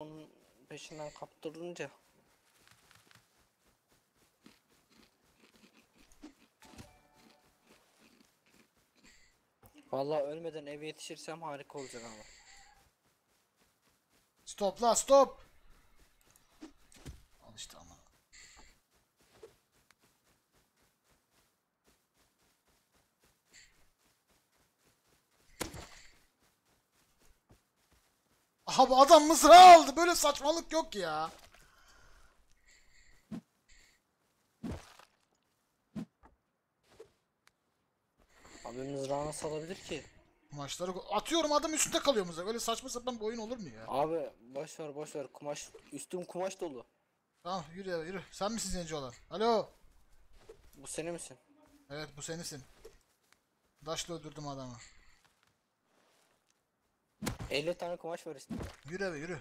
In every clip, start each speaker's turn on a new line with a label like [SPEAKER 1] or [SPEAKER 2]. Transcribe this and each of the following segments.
[SPEAKER 1] Onun peşinden kaptırınca. Vallahi ölmeden eve yetişirsem harika olacak ama.
[SPEAKER 2] Stop la stop. Al işte ama. Abi adam mızrağı aldı. Böyle saçmalık yok ya.
[SPEAKER 1] Abi mızrağı nasıl alabilir ki?
[SPEAKER 2] Maçları atıyorum adam üstünde kalıyor mızrak. Öyle saçma sapan bir oyun olur mu ya?
[SPEAKER 1] Abi boş ver boş ver kumaş üstüm kumaş dolu.
[SPEAKER 2] Tamam yürü ya yürü. Sen misin zenci olan? Alo.
[SPEAKER 1] Bu senin misin?
[SPEAKER 2] Evet bu senisin. Daşla öldürdüm adamı.
[SPEAKER 1] 50 tane kumaş var üstünde.
[SPEAKER 2] Yürü eve yürü.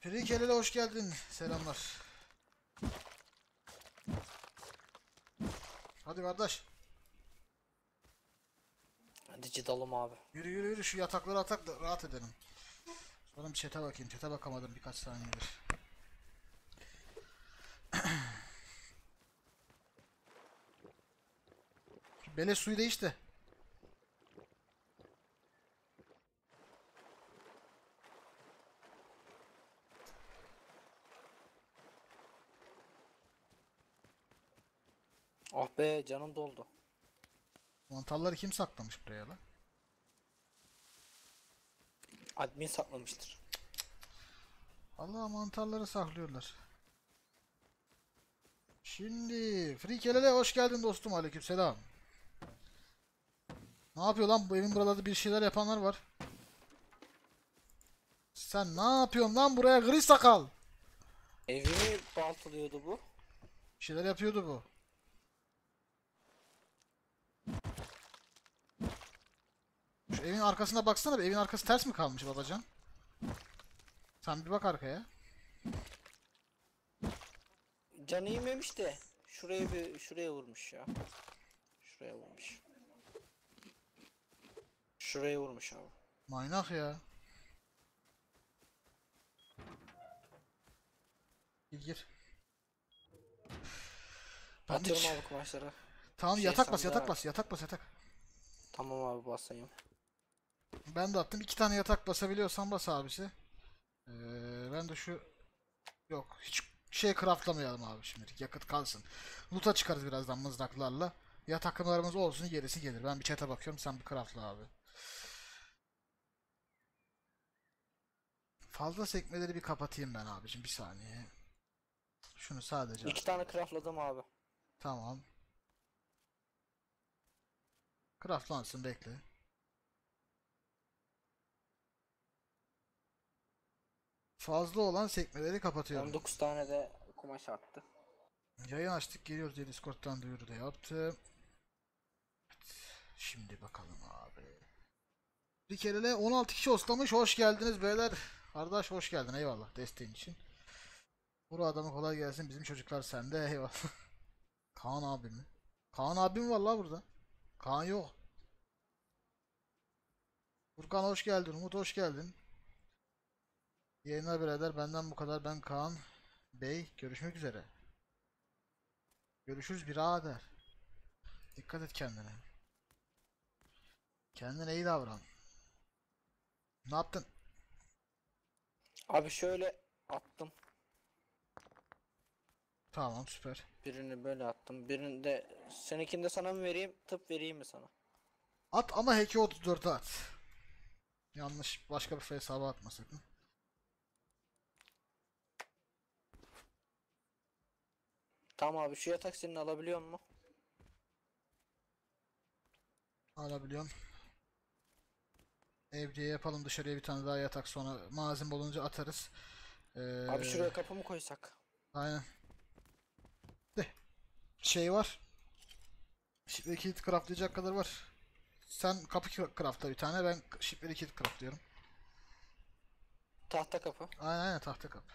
[SPEAKER 2] Frikelele hoş geldin. Selamlar. Hadi kardeş.
[SPEAKER 1] Hadi cidalım abi.
[SPEAKER 2] Yürü yürü yürü şu yatakları atak da rahat edelim. Sonra bir chat'e bakayım. Chat'e bakamadım birkaç saniyedir. Beleş suyu değiş de.
[SPEAKER 1] Ah be canım doldu.
[SPEAKER 2] Mantarları kim saklamış buraya lan?
[SPEAKER 1] Admin saklamıştır.
[SPEAKER 2] Allah mantarları saklıyorlar. Şimdi Frikelele hoş geldin dostum aleykümselam. Ne yapıyor lan bu evin buralarda bir şeyler yapanlar var. Sen ne yapıyorsun lan buraya gri sakal?
[SPEAKER 1] Evimi baltalıyordu bu.
[SPEAKER 2] Bir şeyler yapıyordu bu. Şu evin arkasına baksana bir evin arkası ters mi kalmış babacan? Sen bir bak arkaya.
[SPEAKER 1] Canı yememiş de. Şuraya bir şuraya vurmuş ya. Şuraya vurmuş. Şuraya vurmuş abi.
[SPEAKER 2] Manyak ya. Gir gir. Ben de
[SPEAKER 1] Atıyorum abi kumaşları.
[SPEAKER 2] Tamam
[SPEAKER 1] şey
[SPEAKER 2] yatak bas
[SPEAKER 1] sandığa-
[SPEAKER 2] yatak bas yatak bas yatak.
[SPEAKER 1] Tamam abi basayım.
[SPEAKER 2] Ben de attım. iki tane yatak basabiliyorsan bas abisi. Ee, ben de şu yok hiç şey craftlamayalım abi şimdi yakıt kalsın. Loot'a çıkarız birazdan mızraklarla. Yataklarımız olsun gerisi gelir. Ben bir chat'e bakıyorum sen bir craftla abi. Fazla sekmeleri bir kapatayım ben abicim bir saniye. Şunu sadece
[SPEAKER 1] İki tane craftladım abi.
[SPEAKER 2] Tamam. Craftlansın bekle. Fazla olan sekmeleri kapatıyorum.
[SPEAKER 1] 19 tane de kumaş arttı.
[SPEAKER 2] Yayın açtık geliyoruz diye Discord'dan duyuru da yaptım. Şimdi bakalım abi. Bir kerele 16 kişi oslamış. Hoş geldiniz beyler. Kardeş hoş geldin. Eyvallah desteğin için. Vuru adamı kolay gelsin. Bizim çocuklar sende. Eyvallah. Kaan abi mi? Kaan abim var la burada. Kaan yok. Furkan hoş geldin. Umut hoş geldin. Yayınlar birader. Benden bu kadar. Ben Kaan Bey. Görüşmek üzere. Görüşürüz birader. Dikkat et kendine. Kendine iyi davran. Ne yaptın?
[SPEAKER 1] Abi şöyle attım.
[SPEAKER 2] Tamam süper.
[SPEAKER 1] Birini böyle attım. Birini de seninkini de sana mı vereyim? Tıp vereyim mi sana?
[SPEAKER 2] At ama Hack'i 34'e at. Yanlış başka bir hesaba atma sakın.
[SPEAKER 1] Tamam abi şu yatak senin alabiliyor mu?
[SPEAKER 2] Alabiliyorsun. Evde yapalım dışarıya bir tane daha yatak sonra malzeme olunca atarız. Ee,
[SPEAKER 1] Abi şuraya kapı mı koysak?
[SPEAKER 2] Aynen. De. Şey var. Şifreli kilit craftlayacak kadar var. Sen kapı craftla bir tane ben şifreli kilit craftlıyorum.
[SPEAKER 1] Tahta kapı.
[SPEAKER 2] Aynen aynen tahta kapı.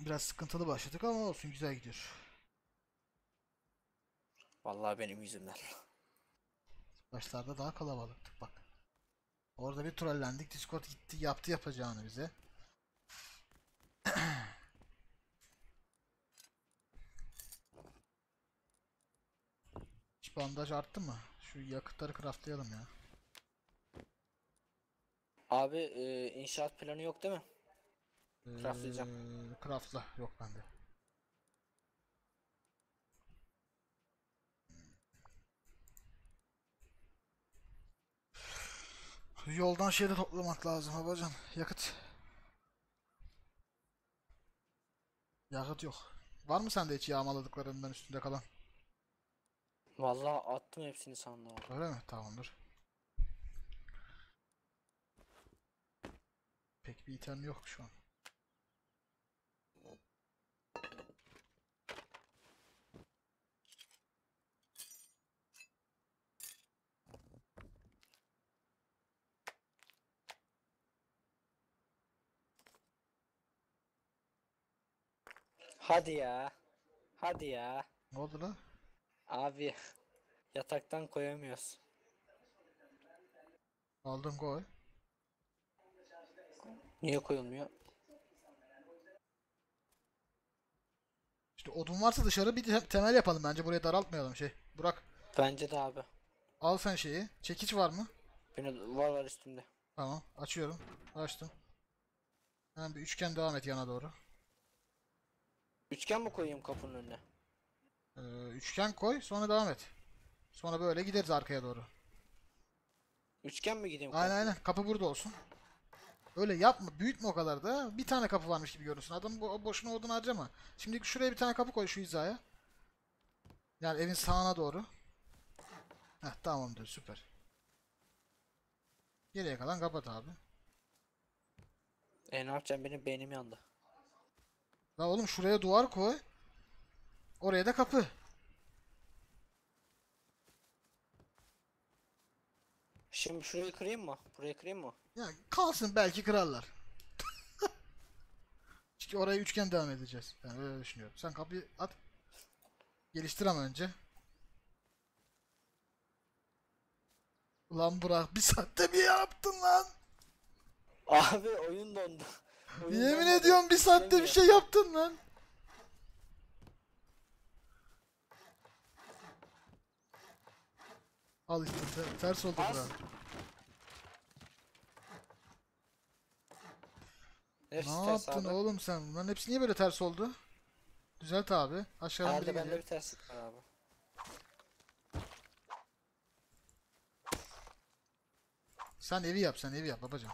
[SPEAKER 2] Biraz sıkıntılı başladık ama olsun güzel gidiyor.
[SPEAKER 1] Vallahi benim yüzümden.
[SPEAKER 2] Başlarda daha kalabalıktık bak. Orada bir trollendik. Discord gitti yaptı yapacağını bize. Hiç bandaj arttı mı? Şu yakıtları craftlayalım ya.
[SPEAKER 1] Abi e, inşaat planı yok değil mi? Craftlayacağım.
[SPEAKER 2] Ee, craftla. Yok bende. Yoldan şeyde toplamak lazım babacan. Yakıt. Yakıt yok. Var mı sende hiç yağmaladıklarından üstünde kalan?
[SPEAKER 1] Vallahi attım hepsini sandığa.
[SPEAKER 2] Öyle mi? Tamamdır. Pek bir item yok şu an.
[SPEAKER 1] Hadi ya. Hadi ya.
[SPEAKER 2] Ne oldu lan?
[SPEAKER 1] Abi yataktan koyamıyoruz.
[SPEAKER 2] Aldın koy.
[SPEAKER 1] Niye koyulmuyor?
[SPEAKER 2] İşte odun varsa dışarı bir te- temel yapalım bence burayı daraltmayalım şey. Burak
[SPEAKER 1] Bence de abi.
[SPEAKER 2] al sen şeyi. Çekiç var mı?
[SPEAKER 1] Benim var var üstümde.
[SPEAKER 2] Tamam açıyorum. Açtım. Hemen bir üçgen devam et yana doğru.
[SPEAKER 1] Üçgen mi koyayım kapının önüne?
[SPEAKER 2] Ee, üçgen koy sonra devam et. Sonra böyle gideriz arkaya doğru.
[SPEAKER 1] Üçgen mi gideyim?
[SPEAKER 2] Aynen aynen kapı burada olsun. Öyle yapma büyütme o kadar da. Bir tane kapı varmış gibi görünsün. Adam bo boşuna odun harcama. Şimdi şuraya bir tane kapı koy şu hizaya. Yani evin sağına doğru. Heh tamamdır süper. Geriye kalan kapat abi.
[SPEAKER 1] E ne yapacağım benim beynim yandı.
[SPEAKER 2] La oğlum şuraya duvar koy. Oraya da kapı.
[SPEAKER 1] Şimdi şurayı kırayım mı? Burayı kırayım mı?
[SPEAKER 2] Ya kalsın belki kırarlar. Çünkü oraya üçgen devam edeceğiz. Ben öyle düşünüyorum. Sen kapıyı at. Geliştir ama önce. Ulan bırak bir saatte bir yaptın lan.
[SPEAKER 1] Abi oyun dondu.
[SPEAKER 2] Yemin ediyorum bir saatte bir şey yaptın lan. Al işte te- ters oldu bura. Ne yaptın
[SPEAKER 1] abi.
[SPEAKER 2] oğlum sen? Bunların hepsi niye böyle ters oldu? Düzelt abi. Aşağıdan biri
[SPEAKER 1] Herhalde bende
[SPEAKER 2] geliyor.
[SPEAKER 1] bir terslik var abi.
[SPEAKER 2] Sen evi yap, sen evi yap babacığım.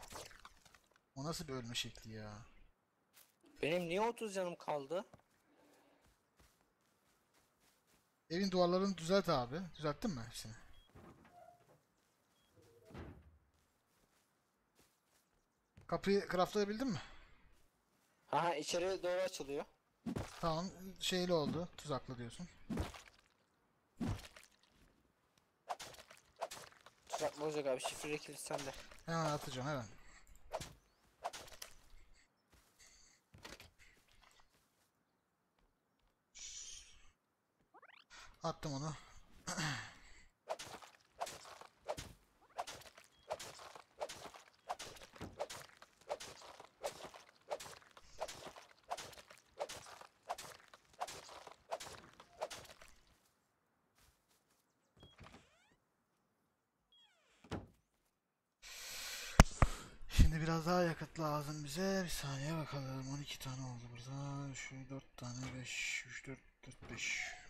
[SPEAKER 2] O nasıl bir ölme şekli ya?
[SPEAKER 1] Benim niye 30 canım kaldı?
[SPEAKER 2] Evin duvarlarını düzelt abi. Düzelttin mi hepsini? Kapıyı craftlayabildin mi?
[SPEAKER 1] Aha içeri doğru açılıyor.
[SPEAKER 2] Tamam, şeyli oldu. Tuzaklı diyorsun.
[SPEAKER 1] Tuzaklı olacak abi şifre kilit sende.
[SPEAKER 2] Hemen atacağım hemen. Attım onu. Şimdi biraz daha yakıt lazım bize. Bir saniye bakalım. 12 tane oldu burada. Şu 4 tane 5. 3 4 4 5.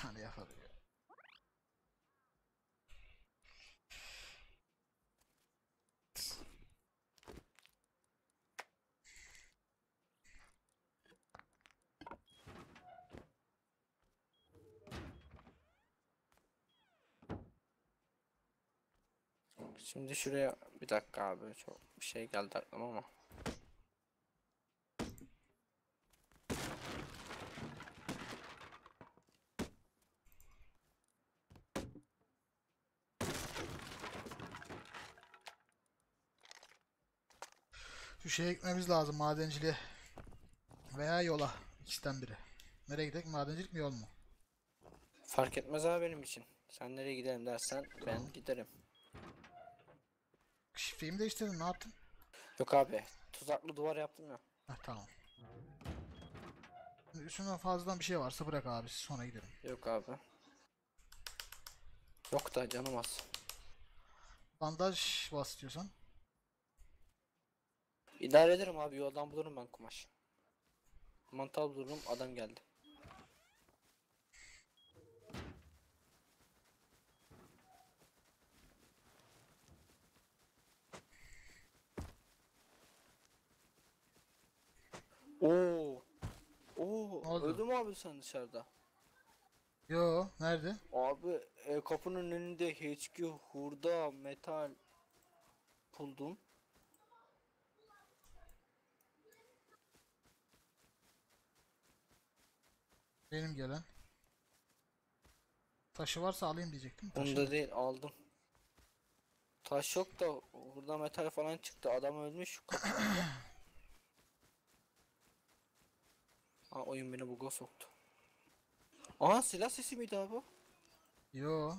[SPEAKER 2] tane yapalım ya.
[SPEAKER 1] Şimdi şuraya bir dakika abi çok bir şey geldi aklıma ama.
[SPEAKER 2] Şu şeye gitmemiz lazım madenciliğe. Veya yola. İkisinden biri. Nereye gidelim? Madencilik mi yol mu?
[SPEAKER 1] Fark etmez abi benim için. Sen nereye gidelim dersen ben giderim.
[SPEAKER 2] Şifreyi mi değiştirdin? Ne yaptın?
[SPEAKER 1] Yok abi. Tuzaklı duvar yaptım ya.
[SPEAKER 2] Heh, tamam. Üstünden fazladan bir şey varsa bırak abi sonra gidelim.
[SPEAKER 1] Yok abi. Yok da canım az.
[SPEAKER 2] Bandaj bas diyorsan.
[SPEAKER 1] İdare ederim abi yoldan bulurum ben kumaş. Mantal bulurum adam geldi. Oo. Oo. Öldü mü abi sen dışarıda?
[SPEAKER 2] Yo nerede?
[SPEAKER 1] Abi e, kapının önünde HQ, hurda, metal buldum.
[SPEAKER 2] Benim gelen. Taşı varsa alayım diyecektim. Taşı.
[SPEAKER 1] Bunda değil aldım. Taş yok da burada metal falan çıktı. Adam ölmüş. ha oyun beni buga soktu. Aha silah sesi miydi abi?
[SPEAKER 2] Yo.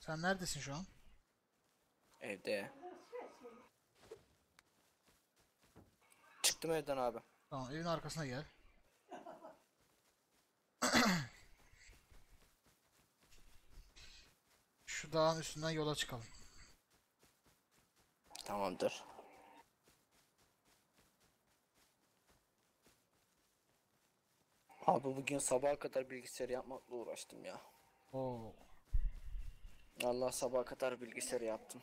[SPEAKER 2] Sen neredesin şu an?
[SPEAKER 1] Evde. Çıktım evden abi.
[SPEAKER 2] Tamam evin arkasına gel. Şu dağın üstünden yola çıkalım.
[SPEAKER 1] Tamamdır. Abi bugün sabaha kadar bilgisayar yapmakla uğraştım ya.
[SPEAKER 2] Oo.
[SPEAKER 1] Allah sabaha kadar bilgisayar yaptım.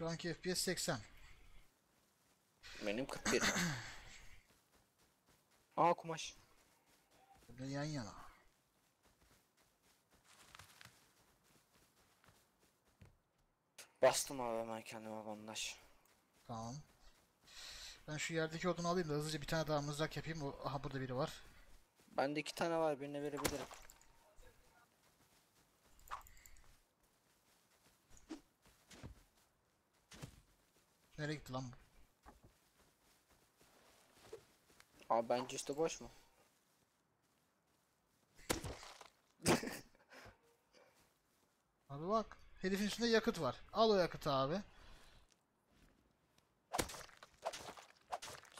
[SPEAKER 2] Şu anki FPS 80.
[SPEAKER 1] Benim 41. Aa kumaş.
[SPEAKER 2] Böyle yan yana.
[SPEAKER 1] Bastım abi hemen kendime bandaj.
[SPEAKER 2] Tamam. Ben şu yerdeki odunu alayım da hızlıca bir tane daha mızrak yapayım. O- Aha burada biri var.
[SPEAKER 1] Bende iki tane var birine verebilirim.
[SPEAKER 2] Nereye gitti lan bu?
[SPEAKER 1] Abi bence işte boş mu?
[SPEAKER 2] Abi bak. Herifin üstünde yakıt var. Al o yakıtı abi.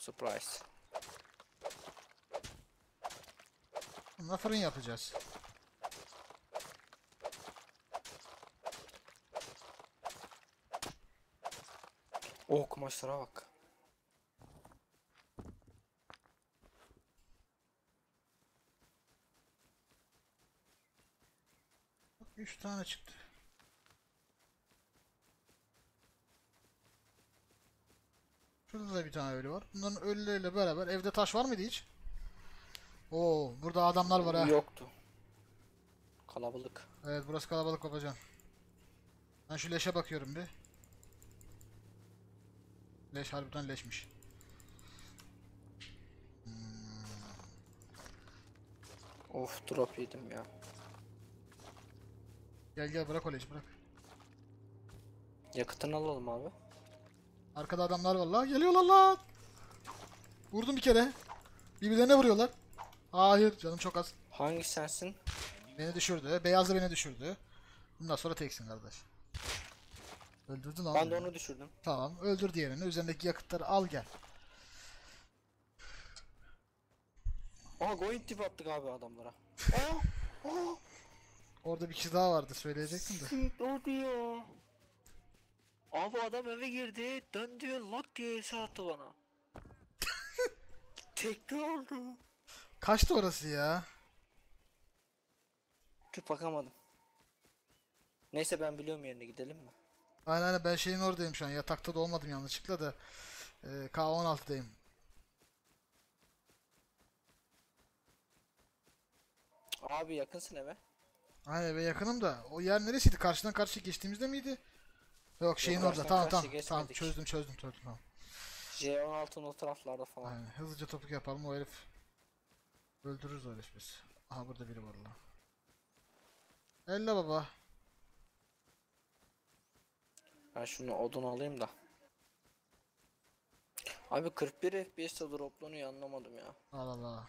[SPEAKER 1] Surprise.
[SPEAKER 2] Bununla fırın yapacağız.
[SPEAKER 1] Oh kumaşlara bak.
[SPEAKER 2] Bak 3 tane çıktı. Şurada da bir tane ölü var. Bunların ölüleriyle beraber evde taş var mıydı hiç? Oo, burada adamlar var ha.
[SPEAKER 1] Yoktu. Kalabalık.
[SPEAKER 2] Evet, burası kalabalık babacan. Ben şu leşe bakıyorum bir. Leş harbiden leşmiş.
[SPEAKER 1] Of drop yedim ya.
[SPEAKER 2] Gel gel bırak o leşi bırak.
[SPEAKER 1] Yakıtını alalım abi.
[SPEAKER 2] Arkada adamlar var la. Geliyorlar lan. Vurdum bir kere. Birbirlerine vuruyorlar. Hayır canım çok az.
[SPEAKER 1] Hangi sensin?
[SPEAKER 2] Beni düşürdü. Beyaz da beni düşürdü. Bundan sonra teksin kardeş. Öldürdün lan.
[SPEAKER 1] Ben de onu düşürdüm.
[SPEAKER 2] Tamam öldür diğerini. Üzerindeki yakıtları al gel.
[SPEAKER 1] Aha going tip attık abi adamlara. Aa! Aa!
[SPEAKER 2] Orada bir kişi daha vardı söyleyecektim de.
[SPEAKER 1] O diyor. Abi adam eve girdi. Dön diyor lock diye ese attı bana. Tekte oldu.
[SPEAKER 2] Kaçtı orası ya?
[SPEAKER 1] Tüp bakamadım. Neyse ben biliyorum yerine gidelim mi?
[SPEAKER 2] Aynen aynen ben şeyin oradayım şu an. Yatakta da olmadım yanlışlıkla da. Ee, K16'dayım.
[SPEAKER 1] Abi yakınsın eve.
[SPEAKER 2] Aynen eve yakınım da. O yer neresiydi? Karşıdan karşıya geçtiğimizde miydi? Yok şeyin orada.
[SPEAKER 1] karşıdan
[SPEAKER 2] Tamam tamam. Tamam çözdüm çözdüm çözdüm tamam.
[SPEAKER 1] J16'ın o taraflarda falan.
[SPEAKER 2] Aynen. Hızlıca topuk yapalım o herif. Öldürürüz o herif biz. Aha burada biri var lan. Elle baba.
[SPEAKER 1] Ben şunu odun alayım da. Abi 41 FPS'te droplanıyor anlamadım ya.
[SPEAKER 2] Allah Allah.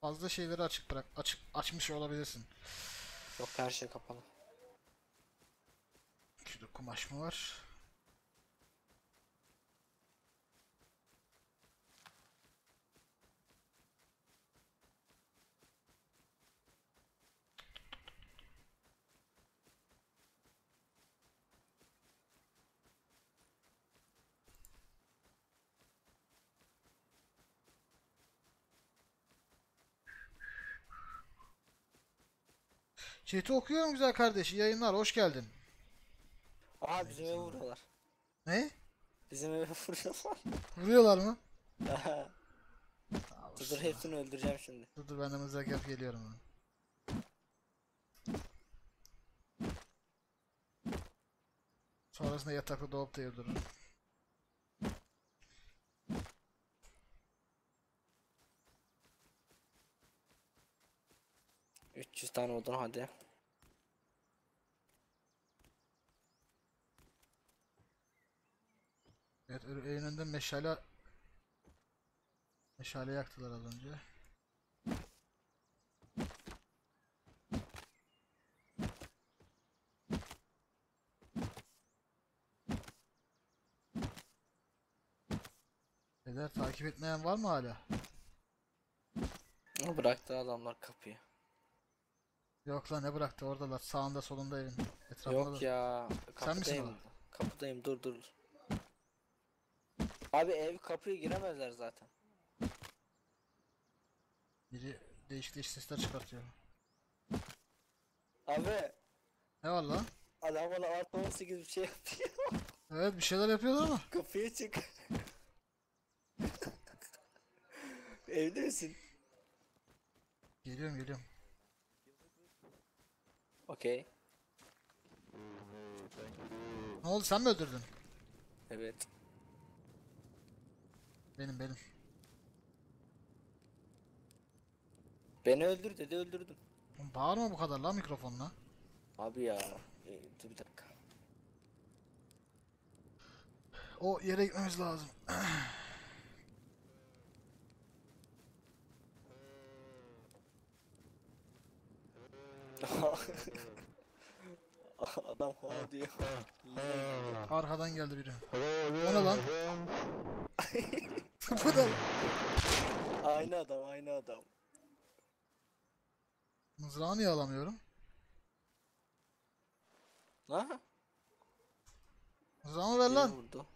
[SPEAKER 2] Fazla şeyleri açık bırak. Açık açmış olabilirsin.
[SPEAKER 1] Yok her şey kapalı.
[SPEAKER 2] Şurada kumaş mı var? Chat'i okuyorum güzel kardeş. İyi yayınlar. Hoş geldin.
[SPEAKER 1] Aa bizim eve vuruyorlar.
[SPEAKER 2] Ne?
[SPEAKER 1] Bizim eve vuruyorlar.
[SPEAKER 2] Vuruyorlar mı?
[SPEAKER 1] dur dur hepsini öldüreceğim şimdi.
[SPEAKER 2] Dur dur ben de mızrak yap geliyorum. Sonrasında yatakta doğup da yıldırırım.
[SPEAKER 1] ben. 300 tane odun hadi.
[SPEAKER 2] Evet ö- evin önünde meşale meşale yaktılar az önce. Beyler takip etmeyen var mı hala?
[SPEAKER 1] Bıraktı adamlar kapıyı.
[SPEAKER 2] Yok lan ne bıraktı oradalar sağında solunda evin etrafında
[SPEAKER 1] Yok
[SPEAKER 2] da-
[SPEAKER 1] ya.
[SPEAKER 2] Sen misin
[SPEAKER 1] Kapıdayım. Kapıdayım dur dur. Abi ev kapıyı giremezler zaten.
[SPEAKER 2] biri değişik değişik sesler çıkartıyor.
[SPEAKER 1] Abi
[SPEAKER 2] Ne var lan?
[SPEAKER 1] adam bana artı 18 bir şey yapıyor.
[SPEAKER 2] Evet bir şeyler yapıyorlar ama.
[SPEAKER 1] Kapıya çık. Evde misin?
[SPEAKER 2] Geliyorum geliyorum.
[SPEAKER 1] Okey.
[SPEAKER 2] Ne oldu sen mi öldürdün?
[SPEAKER 1] Evet.
[SPEAKER 2] Benim benim.
[SPEAKER 1] Beni öldür dedi öldürdüm.
[SPEAKER 2] Oğlum Bağırma bu kadar lan mikrofonla.
[SPEAKER 1] Abi ya. e, dur bir dakika.
[SPEAKER 2] O yere gitmemiz lazım.
[SPEAKER 1] Adam ha diyor.
[SPEAKER 2] Arkadan geldi biri. O ne lan? bu lan?
[SPEAKER 1] aynı adam aynı adam.
[SPEAKER 2] Mızrağı niye alamıyorum?
[SPEAKER 1] Ha?
[SPEAKER 2] Mızrağımı ver
[SPEAKER 1] Biri
[SPEAKER 2] lan.
[SPEAKER 1] vurdu.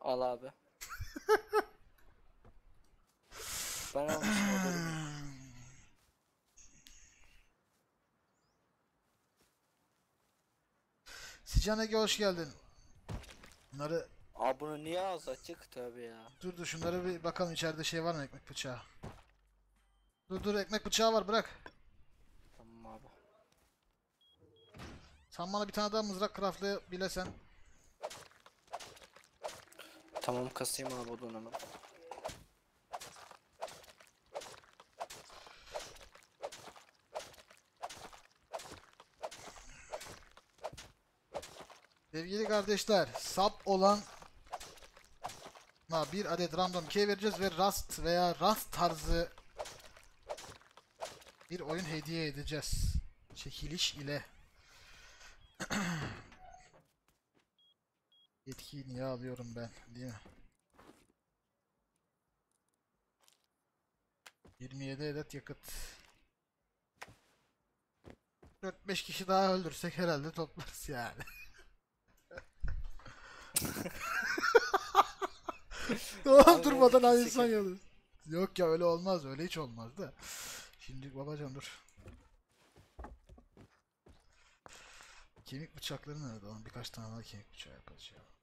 [SPEAKER 1] Al abi. ben almışım o bölümü.
[SPEAKER 2] Sican Ege hoş geldin. Bunları
[SPEAKER 1] Abi bunu niye ağzı açık tövbe ya.
[SPEAKER 2] dur dur şunları bir bakalım içeride şey var mı ekmek bıçağı. Dur dur ekmek bıçağı var bırak.
[SPEAKER 1] Tamam abi.
[SPEAKER 2] Sen bana bir tane daha mızrak craftlayabilesen.
[SPEAKER 1] Tamam kasayım abi o
[SPEAKER 2] Sevgili kardeşler, sap olan bir adet random key vereceğiz ve Rust veya Rust tarzı bir oyun hediye edeceğiz. Çekiliş ile. Yetkiyi niye alıyorum ben, değil mi? 27 adet yakıt. 4-5 kişi daha öldürsek herhalde toplarız yani.
[SPEAKER 1] Abi
[SPEAKER 2] durmadan aynı insan yalnız. Yok ya öyle olmaz öyle hiç olmaz da. Şimdi babacan dur. Kemik bıçakları nerede lan? Birkaç tane daha kemik bıçağı yapacağız ya.